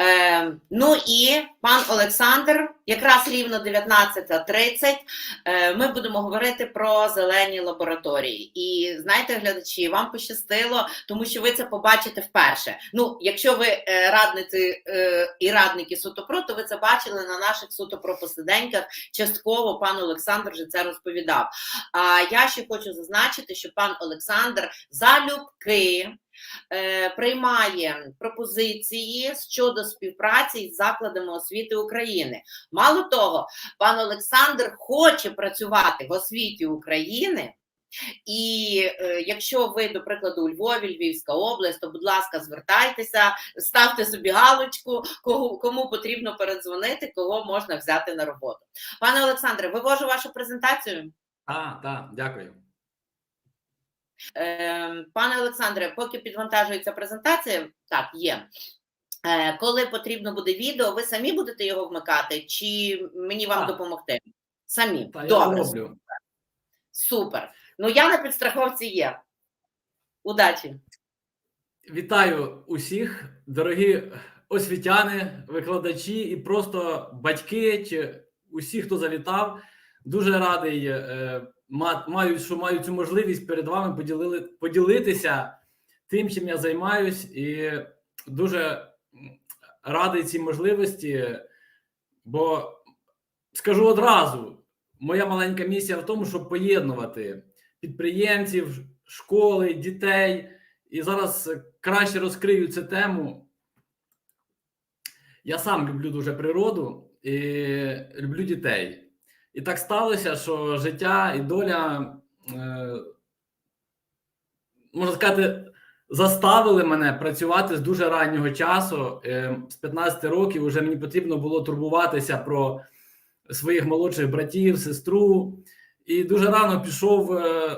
Е, ну і пан Олександр, якраз рівно 19.30, е, ми будемо говорити про зелені лабораторії. І знаєте, глядачі, вам пощастило, тому що ви це побачите вперше. Ну, якщо ви е, радниці е, і радники Сутопро, то ви це бачили на наших Сутопро посиденьках. Частково пан Олександр вже це розповідав. А я ще хочу зазначити, що пан Олександр залюбки приймає пропозиції щодо співпраці із закладами освіти України. Мало того, пан Олександр хоче працювати в освіті України. І е, якщо ви, до прикладу, у Львові, Львівська область, то, будь ласка, звертайтеся, ставте собі галочку, кого, кому потрібно передзвонити, кого можна взяти на роботу. Пане Олександре, вивожу вашу презентацію. А, так, дякую. Е, Пане Олександре, поки підвантажується презентація, так, є. Е, Коли потрібно буде відео, ви самі будете його вмикати, чи мені вам Так. допомогти? Самі. Та Добре, роблю. супер. Ну я на підстраховці є. Удачі! Вітаю усіх, дорогі освітяни, викладачі і просто батьки чи усі, хто завітав. Дуже радий е, маю, що маю цю можливість перед вами поділили, поділитися тим, чим я займаюсь, і дуже радий цій можливості, бо скажу одразу: моя маленька місія в тому, щоб поєднувати підприємців, школи, дітей. І зараз краще розкрию цю тему. Я сам люблю дуже природу і люблю дітей. І так сталося, що життя і доля, е, можна сказати, заставили мене працювати з дуже раннього часу. Е, з 15 років вже мені потрібно було турбуватися про своїх молодших братів, сестру. І дуже рано пішов е,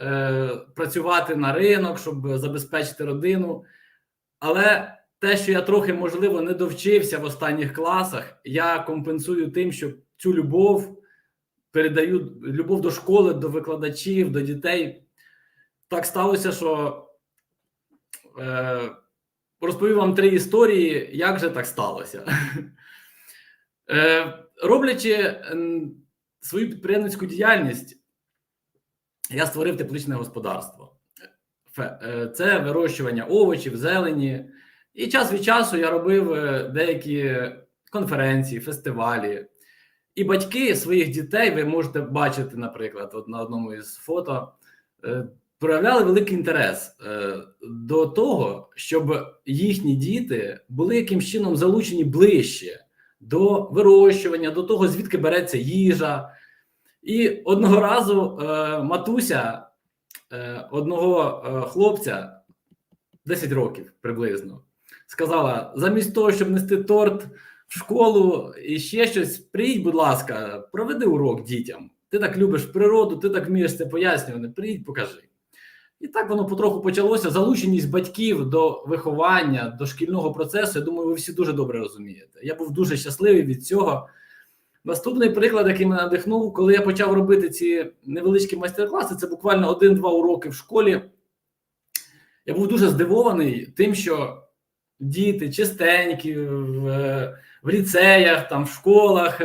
е, працювати на ринок, щоб забезпечити родину. Але те, що я трохи, можливо, не довчився в останніх класах, я компенсую тим, що цю любов передаю любов до школи, до викладачів, до дітей. Так сталося, що е, розповім вам три історії, як же так сталося. Е, роблячи свою підприємницьку діяльність, я створив тепличне господарство. Е, Це вирощування овочів, зелені. І час від часу я робив е, деякі конференції, фестивалі. І батьки своїх дітей, ви можете бачити, наприклад, от на одному із фото, е, проявляли великий інтерес е, до того, щоб їхні діти були якимсь чином залучені ближче до вирощування, до того, звідки береться їжа. І одного разу е, матуся одного хлопця 10 років приблизно сказала: замість того, щоб нести торт в школу і ще щось, приїдь, будь ласка, проведи урок дітям. Ти так любиш природу, ти так вмієш це пояснювати. Приїдь, покажи. І так воно потроху почалося. Залученість батьків до виховання, до шкільного процесу. Я думаю, ви всі дуже добре розумієте. Я був дуже щасливий від цього. Наступний приклад, який мене надихнув, коли я почав робити ці невеличкі майстер-класи, це буквально один-два уроки в школі. Я був дуже здивований тим, що діти чистенькі е, в ліцеях, там, в школах.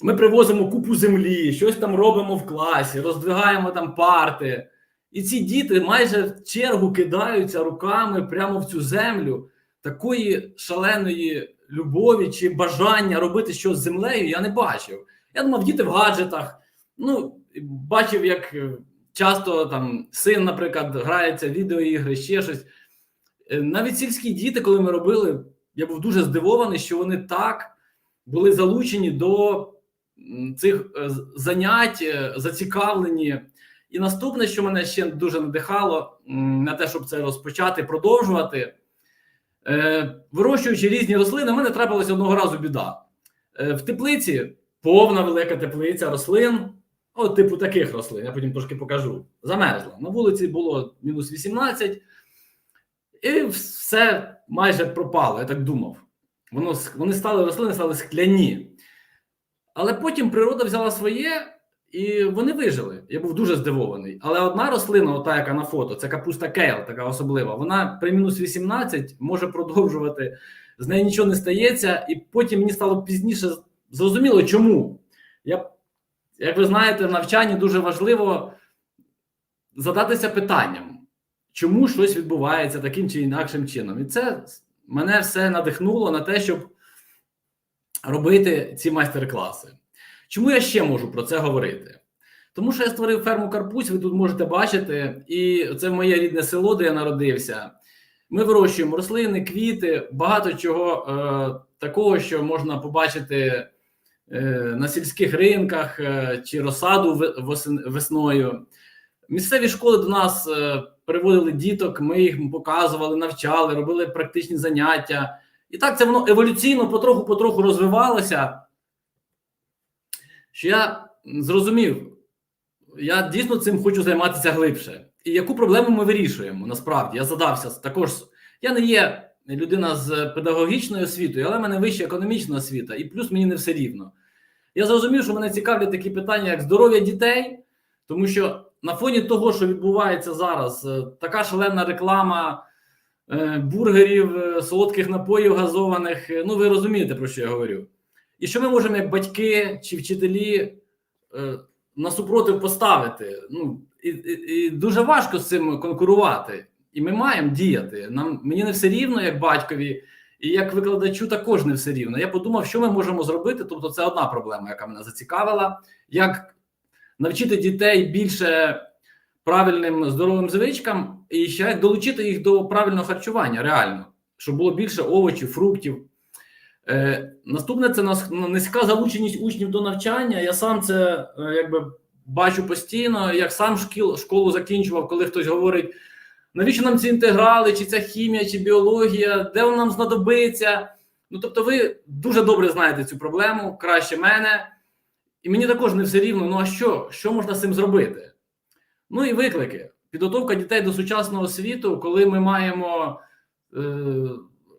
Ми привозимо купу землі, щось там робимо в класі, роздвигаємо там парти. І ці діти майже в чергу кидаються руками прямо в цю землю. Такої шаленої любові чи бажання робити щось з землею я не бачив. Я думав, діти в гаджетах. Ну, бачив, як е, часто там син, наприклад, грається в відеоігри, ще щось. Е, Навіть сільські діти, коли ми робили, я був дуже здивований, що вони так були залучені до цих е, занять, е, зацікавлені. І наступне, що мене ще дуже надихало на те, щоб це розпочати, продовжувати. Е, Вирощуючи різні рослини, в мене трапилася одного разу біда. В теплиці повна велика теплиця рослин, от типу таких рослин, я потім трошки покажу. Замерзла. На вулиці було мінус 18, і все майже пропало, я так думав. Воно, вони стали рослини, стали скляні. Але потім природа взяла своє І вони вижили. Я був дуже здивований. Але одна рослина, ота, яка на фото, це капуста кейл, така особлива. Вона при мінус 18 може продовжувати, з нею нічого не стається, і потім мені стало пізніше зрозуміло, чому. Я, як ви знаєте, в навчанні дуже важливо задатися питанням, чому щось відбувається таким чи інакшим чином. І це мене все надихнуло на те, щоб робити ці майстер-класи. Чому я ще можу про це говорити? Тому що я створив ферму Карпусь, ви тут можете бачити, і це моє рідне село, де я народився. Ми вирощуємо рослини, квіти, багато чого е, такого, що можна побачити е, на сільських ринках е, чи розсаду весною. Місцеві школи до нас е, приводили діток, ми їх показували, навчали, робили практичні заняття. І так це воно еволюційно потроху-потроху розвивалося. Що я зрозумів, я дійсно цим хочу займатися глибше. І яку проблему ми вирішуємо? Насправді я задався також. Я не є людина з педагогічною освітою, але в мене вища економічна освіта, і плюс мені не все рівно. Я зрозумів, що мене цікавлять такі питання, як здоров'я дітей, тому що на фоні того, що відбувається зараз, е, така шалена реклама е, бургерів, е, солодких напоїв газованих. Ну, ви розумієте, про що я говорю. І що ми можемо, як батьки чи вчителі, насупротив поставити? Ну, і, і, і дуже важко з цим конкурувати. І ми маємо діяти. Нам мені не все рівно, як батькові, і як викладачу також не все рівно. Я подумав, що ми можемо зробити. Тобто, це одна проблема, яка мене зацікавила. Як навчити дітей більше правильним здоровим звичкам, і ще долучити їх до правильного харчування, реально, щоб було більше овочів, фруктів. Е, Наступне це низька залученість учнів до навчання. Я сам це е, якби бачу постійно, як сам шкіл, школу закінчував, коли хтось говорить, навіщо нам ці інтеграли, чи ця хімія, чи біологія, де вона нам знадобиться. Ну тобто, ви дуже добре знаєте цю проблему, краще мене. І мені також не все рівно. Ну а що? Що можна з цим зробити? Ну і виклики. Підготовка дітей до сучасного світу, коли ми маємо е,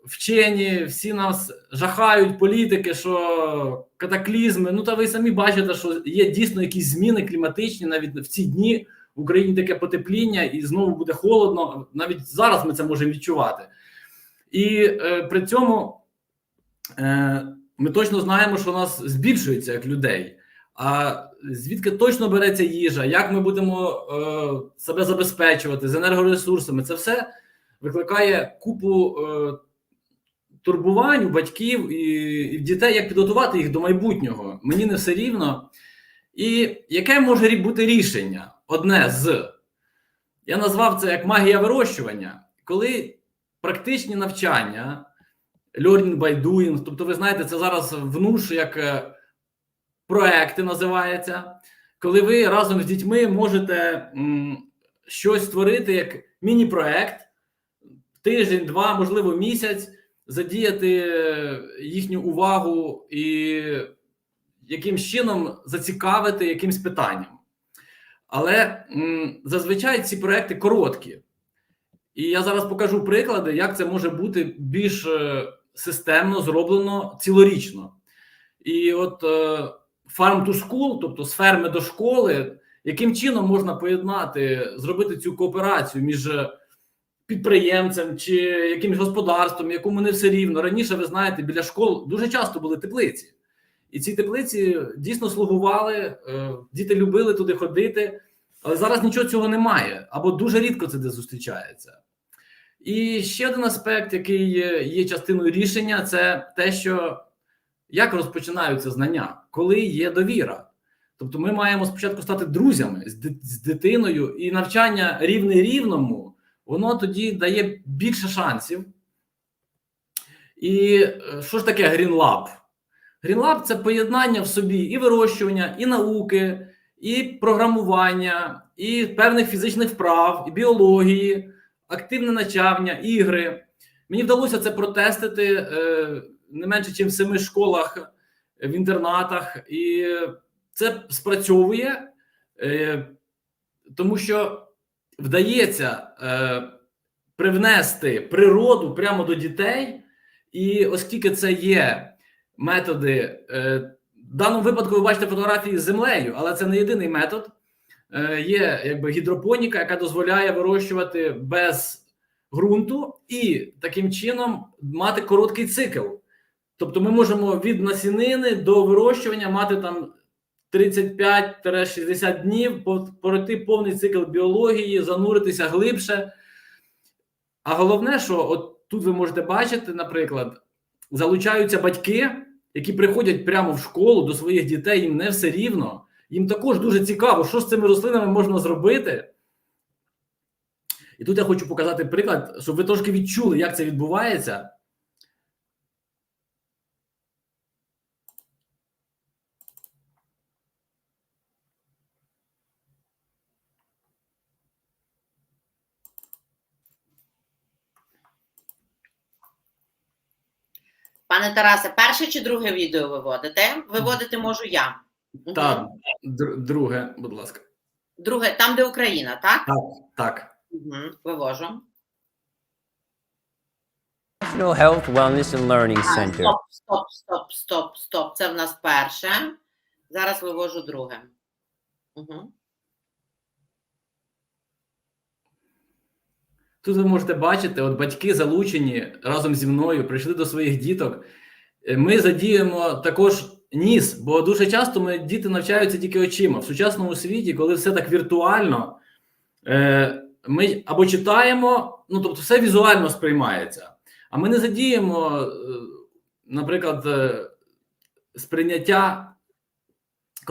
вчені, всі нас жахають, політики, що катаклізми. Ну та ви самі бачите, що є дійсно якісь зміни кліматичні навіть в ці дні в Україні таке потепління, і знову буде холодно. Навіть зараз ми це можемо відчувати. І е, при цьому е, ми точно знаємо, що нас збільшується як людей. А звідки точно береться їжа, як ми будемо е, себе забезпечувати з енергоресурсами, це все викликає купу е, турбувань у батьків і, і дітей, як підготувати їх до майбутнього. Мені не все рівно. І яке може бути рішення? Одне з. Я назвав це як магія вирощування, коли практичні навчання, learning by doing, тобто, ви знаєте, це зараз внуш як. Е, проекти називається, коли ви разом з дітьми можете м, щось створити як міні-проект, тиждень, два, можливо, місяць, задіяти їхню увагу і якимсь чином зацікавити якимсь питанням. Але м, зазвичай ці проекти короткі. І я зараз покажу приклади, як це може бути більш е, системно зроблено цілорічно. І от е, farm to school, тобто з ферми до школи, яким чином можна поєднати, зробити цю кооперацію між підприємцем чи якимось господарством, якому не все рівно. Раніше ви знаєте, біля школ дуже часто були теплиці, і ці теплиці дійсно слугували, е, діти любили туди ходити, але зараз нічого цього немає або дуже рідко це де зустрічається. І ще один аспект, який є частиною рішення, це те, що як розпочинаються знання, коли є довіра. Тобто, ми маємо спочатку стати друзями з дитиною, і навчання рівне рівному, воно тоді дає більше шансів. І е, що ж таке GreenLab? GreenLab – це поєднання в собі і вирощування, і науки, і програмування, і певних фізичних вправ, і біології, активне навчання, ігри. Мені вдалося це протестити. Не менше, ніж в семи школах в інтернатах, і це спрацьовує, е, тому що вдається е, привнести природу прямо до дітей, і оскільки це є методи е, В даному випадку ви бачите фотографії з землею, але це не єдиний метод. Є якби гідропоніка, яка дозволяє вирощувати без ґрунту і таким чином мати короткий цикл. Тобто ми можемо від насінини до вирощування мати там 35-60 днів, пройти повний цикл біології, зануритися глибше. А головне, що от тут ви можете бачити, наприклад, залучаються батьки, які приходять прямо в школу до своїх дітей, їм не все рівно. Їм також дуже цікаво, що з цими рослинами можна зробити. І тут я хочу показати приклад, щоб ви трошки відчули, як це відбувається. Пане Тарасе, перше чи друге відео виводите? Виводити можу я. Так, др- друге, будь ласка. Друге, там, де Україна, так? Так, так. Угу. Вивожу. National Health, Wellness and Learning А, Center. Стоп, стоп, стоп, стоп, стоп. Це в нас перше. Зараз вивожу друге. Угу. Тут ви можете бачити, от батьки залучені разом зі мною, прийшли до своїх діток. Е, Ми задіємо також ніс, бо дуже часто ми діти навчаються тільки очима. В сучасному світі, коли все так віртуально, е, ми або читаємо, ну тобто все візуально сприймається. А ми не задіємо, е, наприклад, сприйняття,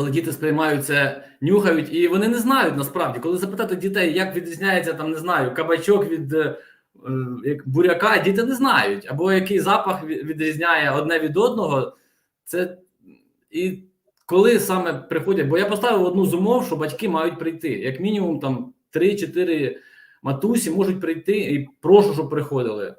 коли діти сприймають це, нюхають, і вони не знають насправді, коли запитати дітей, як відрізняється там, не знаю, кабачок від е, е, як буряка, діти не знають, або який запах відрізняє одне від одного. Це і коли саме приходять, бо я поставив одну з умов, що батьки мають прийти. Як мінімум, там 3-4 матусі можуть прийти і прошу, щоб приходили.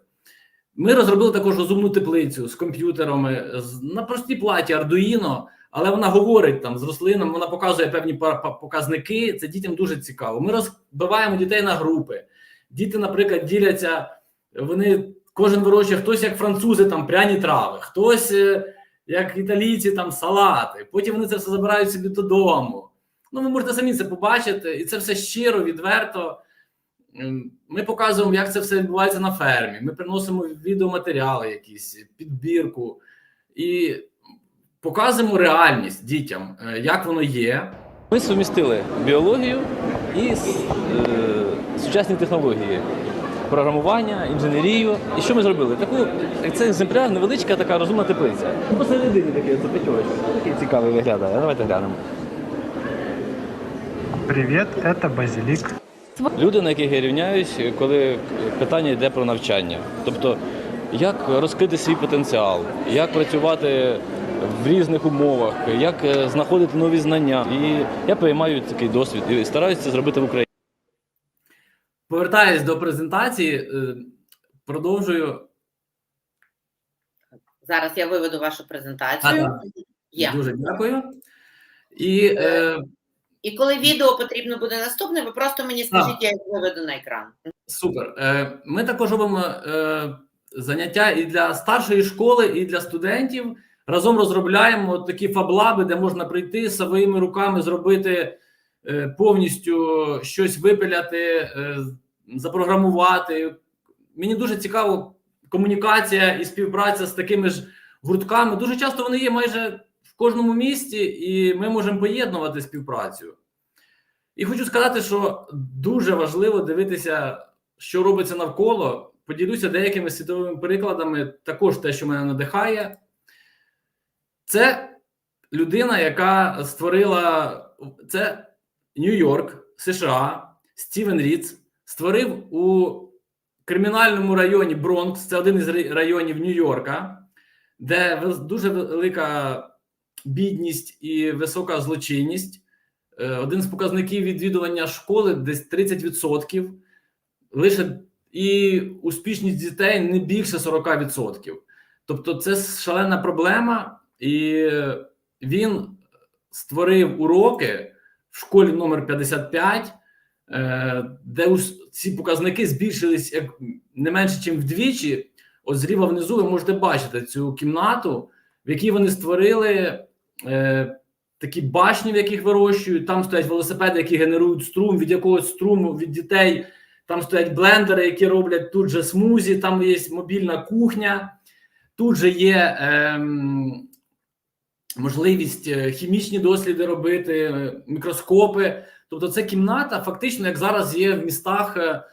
Ми розробили також розумну теплицю з комп'ютерами на простій платі Arduino, але вона говорить там з рослинами, вона показує певні показники. Це дітям дуже цікаво. Ми розбиваємо дітей на групи. Діти, наприклад, діляться, вони кожен вирощує хтось як французи, там пряні трави, хтось е, як італійці, там салати. Потім вони це все забирають собі додому. Ну, ви можете самі це побачити, і це все щиро, відверто. Ем, Ми показуємо, як це все відбувається на фермі. Ми приносимо відеоматеріали, якісь підбірку і показуємо реальність дітям, е, як воно є. Ми сумістили біологію і е, сучасні технології, програмування, інженерію. І що ми зробили? Таку це екземпляр, невеличка така розумна теплиця. Посередині таке запечовочка. Такий цікавий виглядає. Давайте глянемо. Привет, это Базилик. Люди, на яких я рівняюсь, коли питання йде про навчання. Тобто, як розкрити свій потенціал, як працювати в різних умовах, як е, знаходити нові знання. І я приймаю такий досвід і стараюся це зробити в Україні. Повертаюсь до презентації, е, продовжую. Зараз я виведу вашу презентацію. Ага. Є. Дуже дякую. І е, І коли відео потрібно буде наступне, ви просто мені скажіть, я їх виведу на екран. Супер. Е, Ми також робимо е, заняття і для старшої школи, і для студентів. Разом розробляємо такі фаблаби, де можна прийти своїми руками зробити е, повністю щось випиляти, запрограмувати. Мені дуже цікаво комунікація і співпраця з такими ж гуртками. Дуже часто вони є майже кожному місті, і ми можемо поєднувати співпрацю. І хочу сказати, що дуже важливо дивитися, що робиться навколо. Поділюся деякими світовими прикладами, також те, що мене надихає. Це людина, яка створила це Нью-Йорк, США, Стівен Ріц, створив у кримінальному районі Бронкс, це один із районів Нью-Йорка, де дуже велика бідність і висока злочинність. Е, Один з показників відвідування школи десь 30%, лише і успішність дітей не більше 40%. Тобто, це шалена проблема, і він створив уроки в школі номер 55, е, де ці показники збільшились як не менше, ніж вдвічі. От зліва внизу ви можете бачити цю кімнату, в якій вони створили е, такі башні, в яких вирощують. Там стоять велосипеди, які генерують струм від якогось струму від дітей. Там стоять блендери, які роблять тут же смузі. Там є мобільна кухня. Тут же є ем, можливість е, хімічні досліди робити, е, мікроскопи. Тобто, це кімната, фактично, як зараз є в містах е,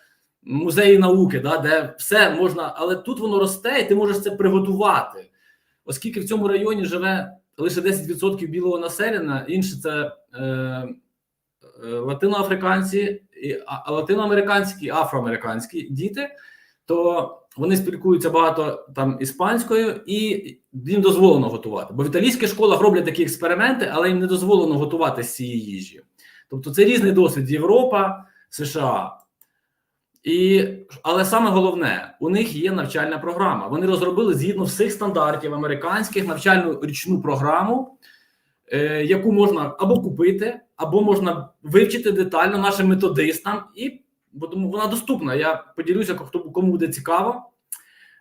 музеї науки, да, де все можна, але тут воно росте, і ти можеш це приготувати. Оскільки в цьому районі живе лише 10% білого населення, інше це е, е, латиноафриканці, і, а, латиноамериканські, і афроамериканські діти, то вони спілкуються багато там іспанською, і їм дозволено готувати. Бо в італійських школах роблять такі експерименти, але їм не дозволено готувати з цієї їжі. Тобто це різний досвід Європа, США. І, але саме головне, у них є навчальна програма. Вони розробили згідно всіх стандартів американських навчальну річну програму, е, яку можна або купити, або можна вивчити детально нашим методистам, і бо тому вона доступна. Я поділюся, хто кому буде цікаво.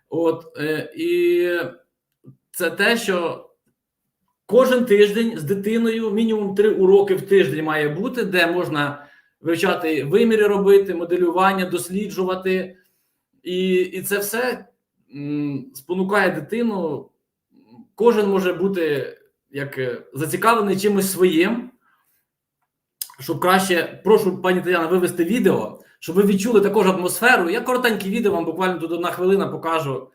От е, і це те, що кожен тиждень з дитиною мінімум три уроки в тиждень має бути, де можна вивчати виміри робити, моделювання, досліджувати. І, і це все спонукає дитину. Кожен може бути як е, зацікавлений чимось своїм. Щоб краще, прошу пані Тетяна, вивести відео, щоб ви відчули також атмосферу. Я коротеньке відео вам буквально тут одна хвилина покажу.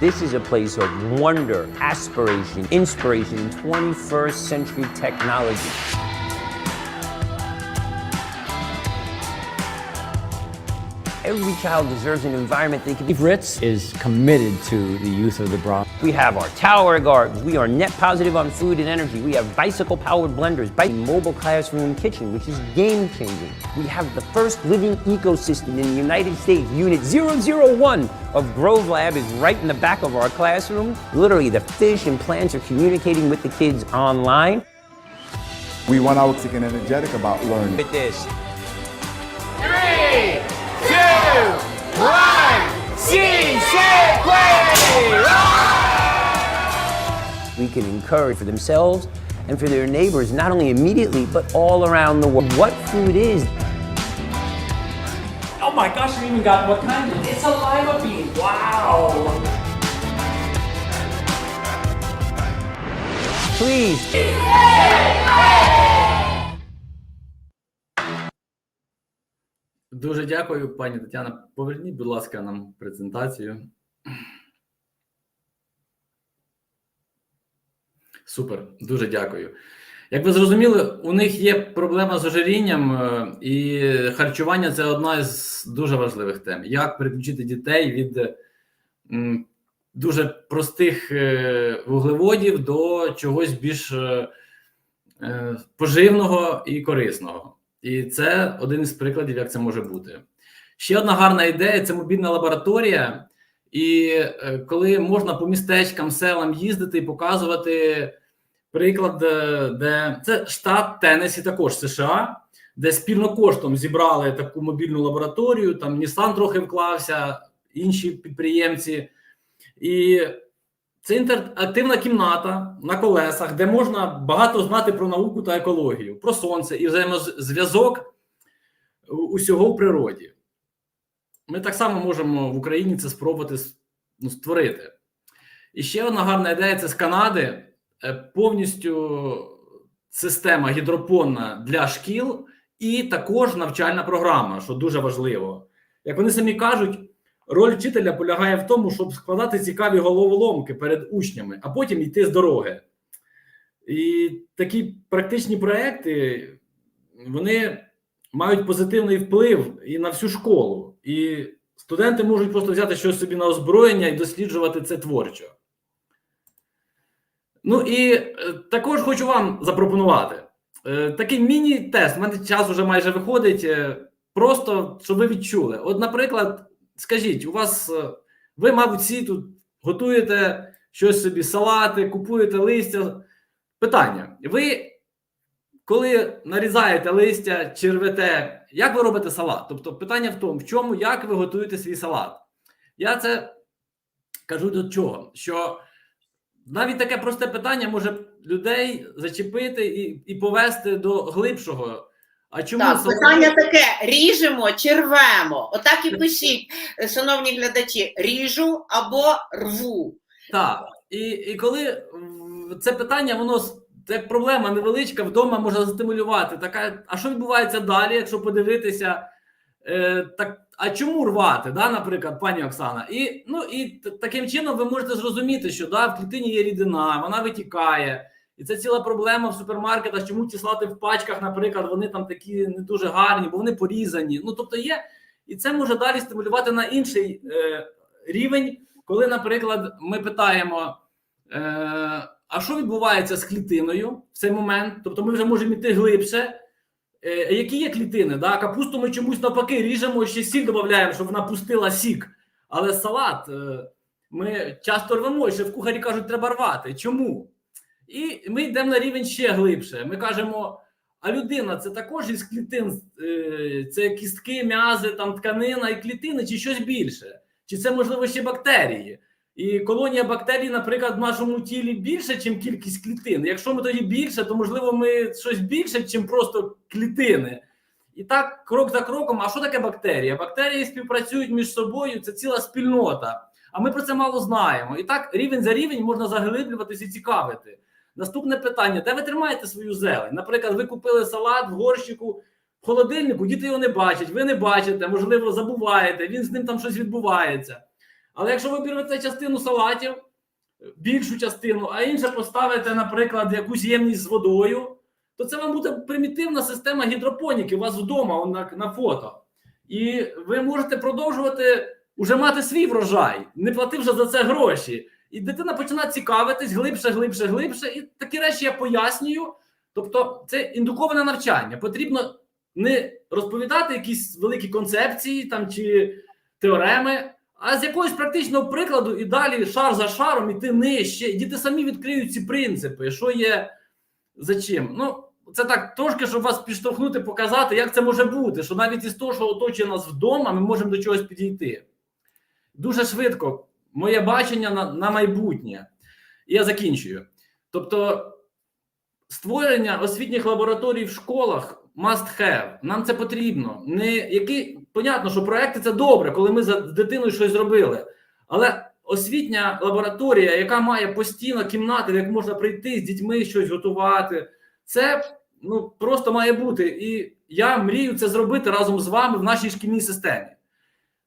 This is a place of wonder, aspiration, inspiration, 21st century technology. Every child deserves an environment they can be. Ritz is committed to the youth of the Bronx. We have our tower gardens. We are net positive on food and energy. We have bicycle powered blenders, bi- mobile classroom kitchen, which is game changing. We have the first living ecosystem in the United States. Unit 001 of Grove Lab is right in the back of our classroom. Literally, the fish and plants are communicating with the kids online. We want our kids to get energetic about learning. With this. We can encourage for themselves and for their neighbors, not only immediately, but all around the world. What food is. Oh my gosh, you even got what kind? Of it's a lima bean. Wow. Please. Дуже дякую, пані Тетяна. Поверніть, будь ласка, нам презентацію. Супер, дуже дякую. Як ви зрозуміли, у них є проблема з ожирінням, е, і харчування це одна з дуже важливих тем. Як переключити дітей від дуже простих е, вуглеводів до чогось більш е, поживного і корисного. І це один із прикладів, як це може бути. Ще одна гарна ідея це мобільна лабораторія. І е, коли можна по містечкам, селам їздити і показувати приклад, е, де це штат Теннесі, також США, де спільно коштом зібрали таку мобільну лабораторію. Там Nissan трохи вклався, інші підприємці. І це інтерактивна кімната на колесах, де можна багато знати про науку та екологію, про сонце і взаємозв'язок усього в природі. Ми так само можемо в Україні це спробувати ну, створити. І ще одна гарна ідея це з Канади. Е, Повністю система гідропонна для шкіл, і також навчальна програма, що дуже важливо. Як вони самі кажуть, роль вчителя полягає в тому, щоб складати цікаві головоломки перед учнями, а потім йти з дороги. І такі практичні проекти вони мають позитивний вплив і на всю школу. І студенти можуть просто взяти щось собі на озброєння і досліджувати це творчо. Ну і е, також хочу вам запропонувати е, такий міні-тест. У мене час вже майже виходить. е, Просто щоб ви відчули. От, наприклад, скажіть, у вас е, ви, мабуть, всі тут готуєте щось собі, салати, купуєте листя. Питання: ви коли нарізаєте листя чи рвете, як ви робите салат? Тобто, питання в тому, в чому, як ви готуєте свій салат? Я це кажу до чого? Що навіть таке просте питання може людей зачепити і, і повести до глибшого. А чому Так, питання таке: ріжемо чи рвемо? Отак і пишіть, шановні глядачі, ріжу або рву. Так, і, і коли це питання, воно це проблема невеличка, вдома можна застимулювати. Така, а що відбувається далі, якщо подивитися? Е, так, а чому рвати, да, наприклад, пані Оксана? І, ну, і таким чином ви можете зрозуміти, що да, в клітині є рідина, вона витікає. І це ціла проблема в супермаркетах, чому ті салати в пачках, наприклад, вони там такі не дуже гарні, бо вони порізані. Ну, тобто є, і це може далі стимулювати на інший е, рівень, коли, наприклад, ми питаємо, е, а що відбувається з клітиною в цей момент? Тобто ми вже можемо йти глибше. Е, які є клітини? Да? Капусту ми чомусь навпаки ріжемо, ще сіль додаємо, щоб вона пустила сік. Але салат е, ми часто рвемо, і ще в кухарі кажуть, треба рвати. Чому? І ми йдемо на рівень ще глибше. Ми кажемо: а людина це також із клітин, е, це кістки, м'язи, там тканина і клітини, чи щось більше? Чи це можливо ще бактерії? І колонія бактерій, наприклад, в нашому тілі більше, ніж кількість клітин. Якщо ми тоді більше, то можливо ми щось більше, ніж просто клітини. І так, крок за кроком, а що таке бактерія? Бактерії співпрацюють між собою, це ціла спільнота. А ми про це мало знаємо. І так, рівень за рівень можна заглиблюватися і цікавити. Наступне питання: де ви тримаєте свою зелень? Наприклад, ви купили салат в горщику в холодильнику, діти його не бачать, ви не бачите, можливо, забуваєте, він з ним там щось відбувається. Але якщо ви обірвете частину салатів, більшу частину, а інше поставите, наприклад, якусь ємність з водою, то це вам буде примітивна система гідропоніки у вас вдома на, на фото. І ви можете продовжувати уже мати свій врожай, не плативши за це гроші. І дитина починає цікавитись глибше, глибше, глибше. І такі речі я пояснюю. Тобто, це індуковане навчання. Потрібно не розповідати якісь великі концепції там чи теореми, а з якогось практичного прикладу і далі шар за шаром іти нижче. Діти самі відкриють ці принципи, що є за чим. Ну, це так трошки, щоб вас підштовхнути, показати, як це може бути. Що навіть із того, що оточує нас вдома, ми можемо до чогось підійти. Дуже швидко, моє бачення на, на майбутнє. І я закінчую. Тобто, створення освітніх лабораторій в школах must have. Нам це потрібно. Не які, понятно, що проекти це добре, коли ми за дитиною щось зробили. Але освітня лабораторія, яка має постійно кімнати, як можна прийти з дітьми щось готувати, це ну просто має бути. І я мрію це зробити разом з вами в нашій шкільній системі.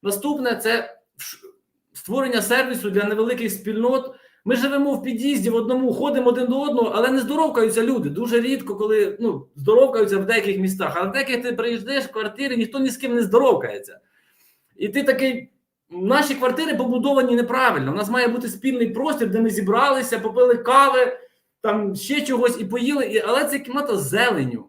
Наступне це створення сервісу для невеликих спільнот. Ми живемо в під'їзді в одному, ходимо один до одного, але не здоровкаються люди. Дуже рідко, коли ну, здоровкаються в деяких містах. А в деяких ти приїжджаєш в квартири, ніхто ні з ким не здоровкається. І ти такий. Наші квартири побудовані неправильно. У нас має бути спільний простір, де ми зібралися, попили кави, там ще чогось і поїли. Але це кімната з зеленю,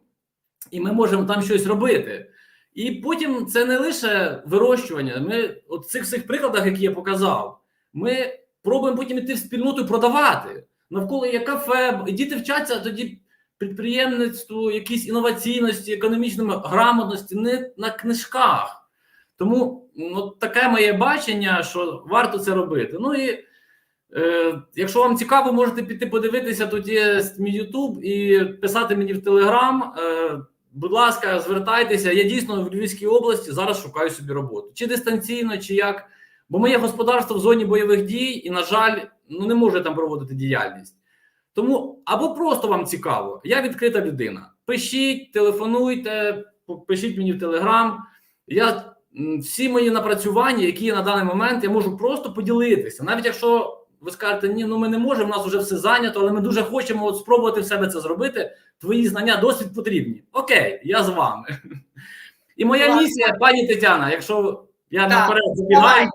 і ми можемо там щось робити. І потім це не лише вирощування. Ми, от цих всіх прикладах, які я показав, ми пробуємо потім іти в спільноту продавати. Навколо є кафе, і діти вчаться тоді підприємництву, якійсь інноваційності, економічному грамотності, не на книжках. Тому ну, таке моє бачення, що варто це робити. Ну і е, якщо вам цікаво, можете піти подивитися, тут є мій YouTube і писати мені в Телеграм. Е, будь ласка, звертайтеся. Я дійсно в Львівській області зараз шукаю собі роботу. Чи дистанційно, чи як. Бо моє господарство в зоні бойових дій, і, на жаль, ну не може там проводити діяльність. Тому або просто вам цікаво, я відкрита людина. Пишіть, телефонуйте, пишіть мені в Телеграм. Я всі мої напрацювання, які є на даний момент, я можу просто поділитися. Навіть якщо ви скажете, ні, ну ми не можемо, у нас вже все зайнято, але ми дуже хочемо от спробувати в себе це зробити. Твої знання досвід потрібні. Окей, я з вами. І моя Класно. місія, пані Тетяна, якщо я Так, наперед забігаю,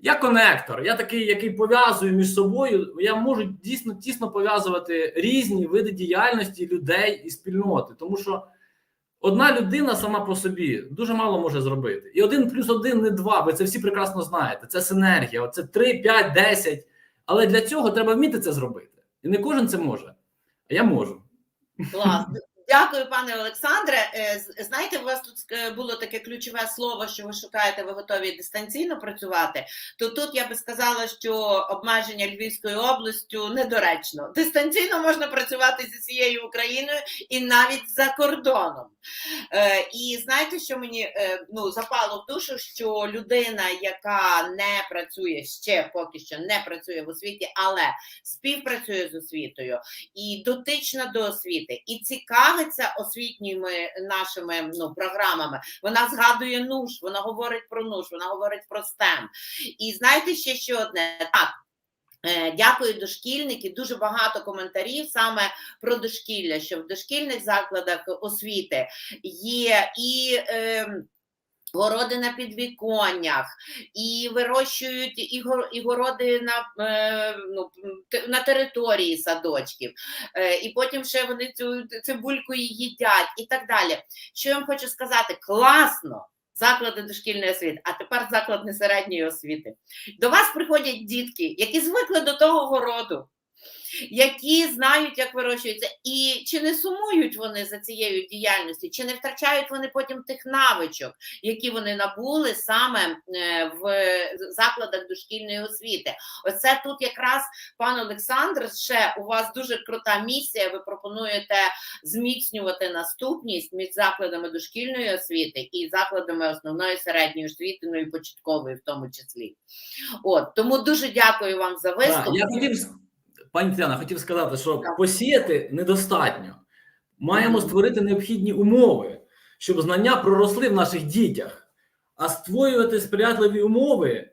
Я конектор, я такий, який пов'язую між собою. Я можу дійсно тісно пов'язувати різні види діяльності людей і спільноти, тому що одна людина сама по собі дуже мало може зробити. І один плюс один не два. Ви це всі прекрасно знаєте. Це синергія, це 3, 5, 10. Але для цього треба вміти це зробити. І не кожен це може. А я можу. Клас. Дякую, пане Олександре. Е, Знаєте, у вас тут е, було таке ключове слово, що ви шукаєте, ви готові дистанційно працювати. То тут я би сказала, що обмеження Львівською областю недоречно. Дистанційно можна працювати зі всією Україною і навіть за кордоном. Е, І знаєте, що мені ну, запало в душу, що людина, яка не працює ще поки що не працює в освіті, але співпрацює з освітою і дотична до освіти, і цікавиться освітніми нашими ну, програмами. Вона згадує нуж, вона говорить про нуж, вона говорить про STEM. І знаєте ще що одне? Так. е, Дякую, дошкільники. Дуже багато коментарів саме про дошкілля, що в дошкільних закладах освіти є і. Е, Городи на підвіконнях, і вирощують і, гор- і городи на, е, ну, на території садочків, е, і потім ще вони цю цибульку їдять, і так далі. Що я вам хочу сказати? Класно! Заклади дошкільної освіти, а тепер заклади середньої освіти. До вас приходять дітки, які звикли до того городу, які знають, як вирощується, і чи не сумують вони за цією діяльністю, чи не втрачають вони потім тих навичок, які вони набули саме е, в закладах дошкільної освіти. Оце тут якраз пан Олександр, ще у вас дуже крута місія. Ви пропонуєте зміцнювати наступність між закладами дошкільної освіти і закладами основної середньої освіти, ну і початкової, в тому числі. От тому дуже дякую вам за Так, виступ. я хотів, пані Тетяна, хотів сказати, що посіяти недостатньо. Маємо створити необхідні умови, щоб знання проросли в наших дітях, а створювати сприятливі умови,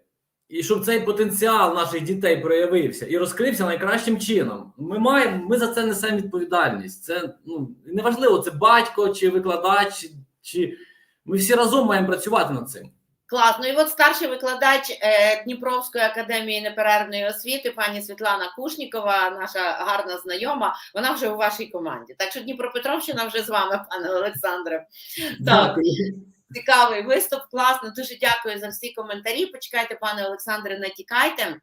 і щоб цей потенціал наших дітей проявився і розкрився найкращим чином. Ми маємо, ми за це несемо відповідальність. Це ну неважливо, це батько чи викладач, чи, ми всі разом маємо працювати над цим. Класно. І от старший викладач е, Дніпровської академії неперервної освіти, пані Світлана Кушнікова, наша гарна знайома, вона вже у вашій команді. Так що Дніпропетровщина вже з вами, пане Олександре. Так, цікавий виступ, класно. Дуже дякую за всі коментарі. Почекайте, пане Олександре, не тікайте.